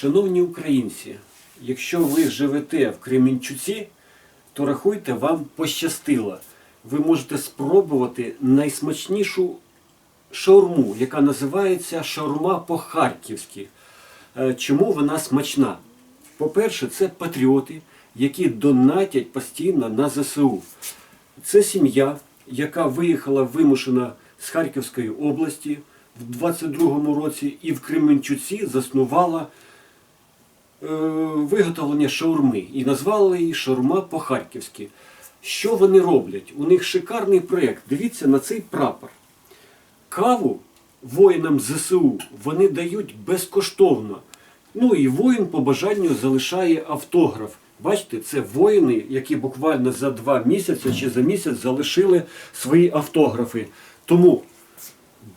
Шановні українці, якщо ви живете в Кременчуці, то рахуйте, вам пощастило. Ви можете спробувати найсмачнішу шаурму, яка називається шаурма по-харківськи. Е, Чому вона смачна? По-перше, це патріоти, які донатять постійно на ЗСУ. Це сім'я, яка виїхала вимушена з Харківської області в 22-му році і в Кременчуці заснувала виготовлення шаурми і назвали її шаурма по-харківськи. Що вони роблять? У них шикарний проєкт. Дивіться на цей прапор. Каву воїнам ЗСУ вони дають безкоштовно. Ну і воїн по бажанню залишає автограф. Бачите, це воїни, які буквально за два місяці чи за місяць залишили свої автографи. Тому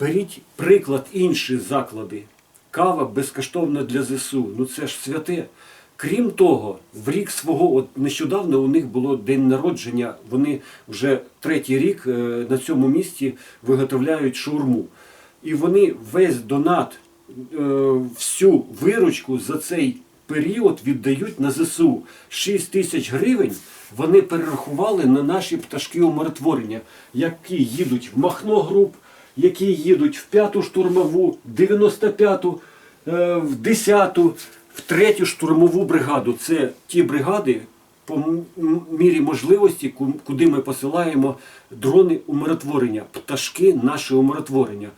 беріть приклад інші заклади. Кава безкоштовна для ЗСУ. Ну це ж святе. Крім того, в рік свого, от нещодавно у них було день народження. Вони вже третій рік е, на цьому місці виготовляють шаурму. І вони весь донат, е, всю виручку за цей період віддають на ЗСУ. 6 тисяч гривень вони перерахували на наші пташки умиротворення, які їдуть в Махно груп, які їдуть в п'яту штурмову, 95-ту, е, в 10-ту, в третю штурмову бригаду. Це ті бригади, по мірі можливості, куди ми посилаємо дрони умиротворення, пташки наше умиротворення.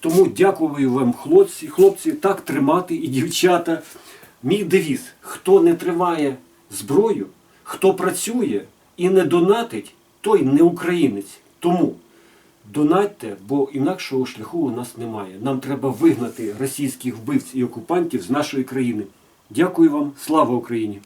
Тому дякую вам, хлопці, хлопці, так тримати і дівчата. Мій девіз: хто не триває зброю, хто працює і не донатить, той не українець. Тому донатьте, бо інакшого шляху у нас немає. Нам треба вигнати російських вбивць і окупантів з нашої країни. Дякую вам, слава Україні!